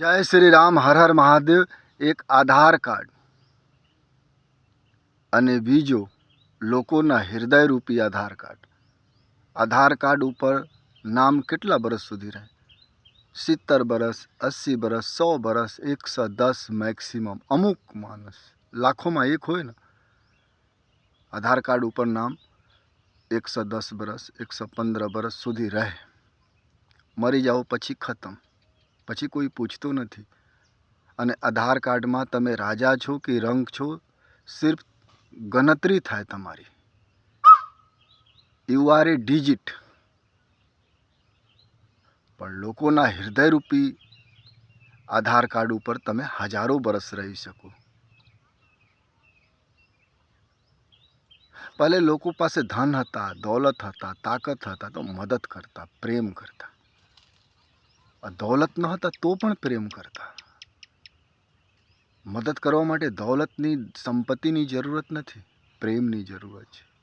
જય શ્રી રામ હર હર મહાદેવ એક આધાર કાર્ડ અને બીજો લોકોના હૃદયરૂપી આધાર કાર્ડ આધાર કાર્ડ ઉપર નામ કેટલા વરસ સુધી રહે સિત્તેર વરસ અસી વરસ સો વરસ એકસો દસ મેક્સિમમ અમુક માણસ લાખોમાં એક હોય ને આધાર કાર્ડ ઉપર નામ એકસો દસ વરસ એકસો પંદર વરસ સુધી રહે મરી જાઓ પછી ખતમ પછી કોઈ પૂછતું નથી. અને આધાર કાર્ડમાં તમે રાજા છો કે રંગ છો, સિર્ફ ગણતરી થાય તમારી. યુ આર એ ડિજિટ પણ લોકોના હૃદયરૂપી આધાર કાર્ડ ઉપર તમે હજારો વર્ષ રહી શકો. પહેલે લોકો પાસે ધન હતા, દોલત હતા, તાકાત હતા, તો મદદ કરતા, પ્રેમ કરતા. દોલત ન હતા તો પણ પ્રેમ કરતા. મદદ કરવા માટે દોલતની સંપત્તિની જરૂરત નથી, પ્રેમની જરૂરત છે.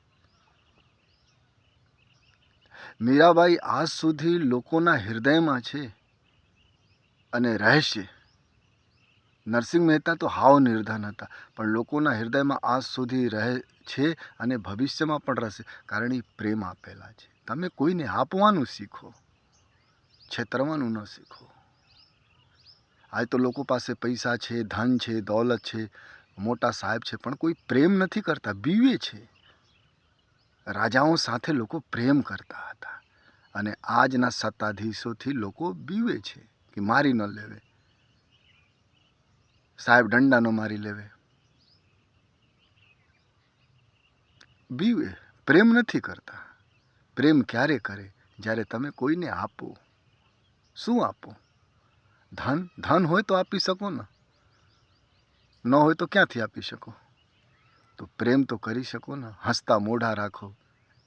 મીરાબાઈ આજ સુધી લોકોના હૃદયમાં છે અને રહેશે. નરસિંહ મહેતા તો હાવ નિર્ધન હતા, પણ લોકોના હૃદયમાં આજ સુધી રહે છે અને ભવિષ્યમાં પણ રહેશે, કારણ એ પ્રેમ આપેલા છે. તમે કોઈને આપવાનું શીખો. છેતરવાનું ન શીખો. આજ તો લોકો પાસે પૈસા છે, ધન છે, દોલત છે, મોટા સાહેબ છે, પણ કોઈ પ્રેમ નથી કરતા, બીવે છે. રાજાઓ સાથે લોકો પ્રેમ કરતા હતા અને આજના સત્તાધીશોથી લોકો બીવે છે કે મારી ન લેવે. સાહેબ દંડા ન મારી લેવે. બીવે, પ્રેમ નથી કરતા. પ્રેમ ક્યારે કરે? જ્યારે તમે કોઈને આપો. શું આપો? ધન ધન હોય તો આપી શકો ને. ન હોય તો ક્યાંથી આપી શકો? તો પ્રેમ તો કરી શકો ને. હસતા મોઢા રાખો,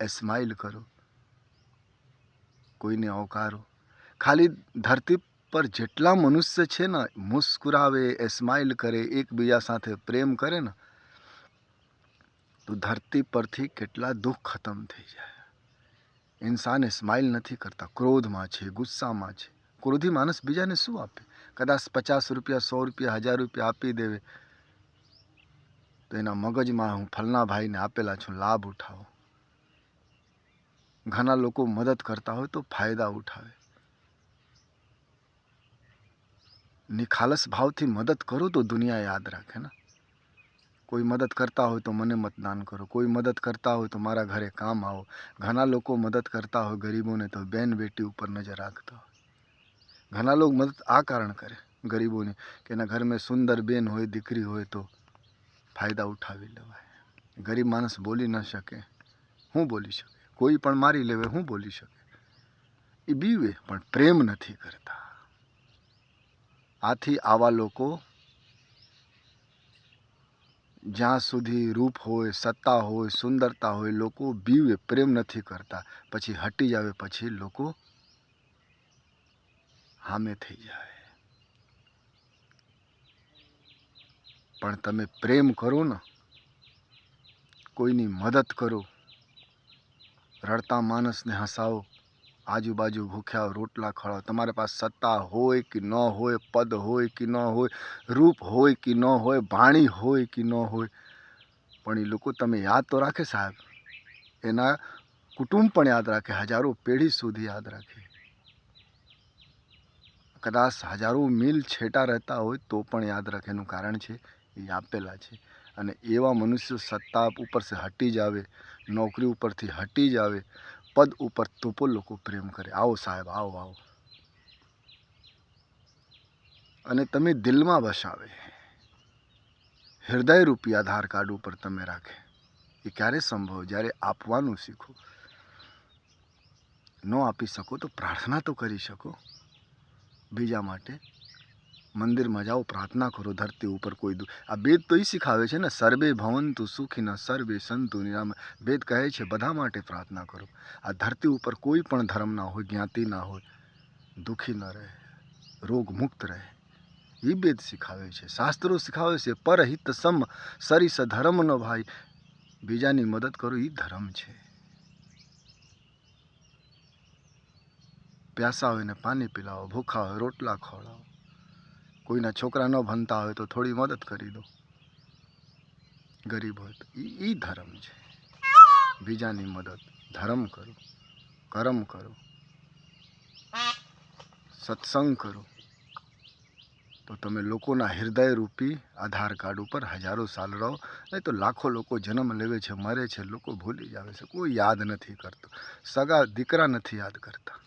એ સ્માઇલ કરો. કોઈને આવકારો. ખાલી ધરતી પર જેટલા મનુષ્ય છે ને, મુસ્કુરાવે, એ સ્માઇલ કરે, એકબીજા સાથે પ્રેમ કરે ને, તો ધરતી પરથી કેટલા દુઃખ ખતમ થઈ જાય. ઇન્સાને સ્માઇલ નથી કરતા. ક્રોધમાં છે, ગુસ્સામાં છે. ક્રોધી માણસ બીજાને શું આપે કદાચ પચાસ રૂપિયા સો રૂપિયા હજાર રૂપિયા આપી દેવે તો એના મગજમાં હું ફલના ભાઈને આપેલા છું લાભ ઉઠાવો ઘણા લોકો મદદ કરતા હોય તો ફાયદા ઉઠાવે નિખાલસ ભાવથી મદદ કરો તો દુનિયા યાદ રાખે ને કોઈ મદદ કરતા હોય તો મને મતદાન કરો કોઈ મદદ કરતા હોય તો મારા ઘરે કામ આવો ઘણા લોકો મદદ કરતા હોય ગરીબોને તો બેન બેટી ઉપર નજર રાખતા હોય ઘણા લોકો મદદ આ કારણ કરે ગરીબોની કે એના ઘરમાં સુંદર બેન હોય, દીકરી હોય તો ફાયદા ઉઠાવી લેવાય. ગરીબ માણસ બોલી ન શકે. હું બોલી શકે? કોઈ પણ મારી લેવે, હું બોલી શકે? એ બીવે, પણ પ્રેમ નથી કરતા. આથી આવા લોકો જ્યાં સુધી રૂપ હોય, સત્તા હોય, સુંદરતા હોય, લોકો બીવે, પ્રેમ નથી કરતા. પછી હટી જાવે, પછી લોકો હામે થઈ જાય. પણ તમે પ્રેમ કરો ને, કોઈની મદદ કરો. રડતા માણસને હસાવો, આજુબાજુ ભૂખ્યા રોટલા ખવડાવો. તમારી પાસે સત્તા હોય કે ન હોય, પદ હોય કે ન હોય, રૂપ હોય કે ન હોય, વાણી હોય કે ન હોય, પણ એ લોકો તમે યાદ તો રાખે સાહેબ. એના કુટુંબ પણ યાદ રાખે, હજારો પેઢી સુધી યાદ રાખે. કદાચ હજારો મીલ છેટા રહેતા હોય તો પણ યાદ રાખે એનું કારણ છે, એ આપેલા છે. અને એવા મનુષ્યો સત્તા ઉપરથી હટી જાવે નોકરી ઉપરથી હટી જાવે પદ ઉપર તો પણ લોકો પ્રેમ કરે. આવો સાહેબ, આવો આવો. અને તમે દિલમાં બસાવે હૃદયરૂપી આધાર કાર્ડ ઉપર તમે રાખે. એ ક્યારે સંભવ? જ્યારે આપવાનું શીખો. ન આપી શકો તો પ્રાર્થના તો કરી શકો. બીજા માટે મંદિરમાં જાઓ, પ્રાર્થના કરો, ધરતી ઉપર કોઈ દુ. આ વેદ તો એ શીખાવે છે ને, સર્વે ભવંતુ સુખીના, સર્વે સંતુ નિરામ વેદ કહે છે, બધા માટે પ્રાર્થના કરો આ ધરતી ઉપર કોઈ પણ ધર્મ ના હોય, જ્ઞાતિ ના હોય, દુઃખી ન રહે, રોગ મુક્ત રહે એ વેદ શીખાવે છે, શાસ્ત્રો શીખાવે છે, પરહિત સમ સરી ધર્મ ન ભાઈ. બીજાની મદદ કરો એ ધર્મ છે. પ્યાસા હોય ને પાણી પીલાવો, ભૂખા હોય, રોટલા ખવડાવો. કોઈના છોકરા ન ભણતા હોય તો થોડી મદદ કરી દો. ગરીબ હોય તો એ ધર્મ છે. બીજાની મદદ ધર્મ કરો, કર્મ કરો, સત્સંગ કરો. તો તમે લોકોના હૃદયરૂપી આધાર કાર્ડ ઉપર હજારો સાલ રહો. નહીં તો લાખો લોકો જન્મ લેવે છે, મરે છે, લોકો ભૂલી જ આવે છે. કોઈ યાદ નથી કરતું. સગા, દીકરા નથી યાદ કરતા.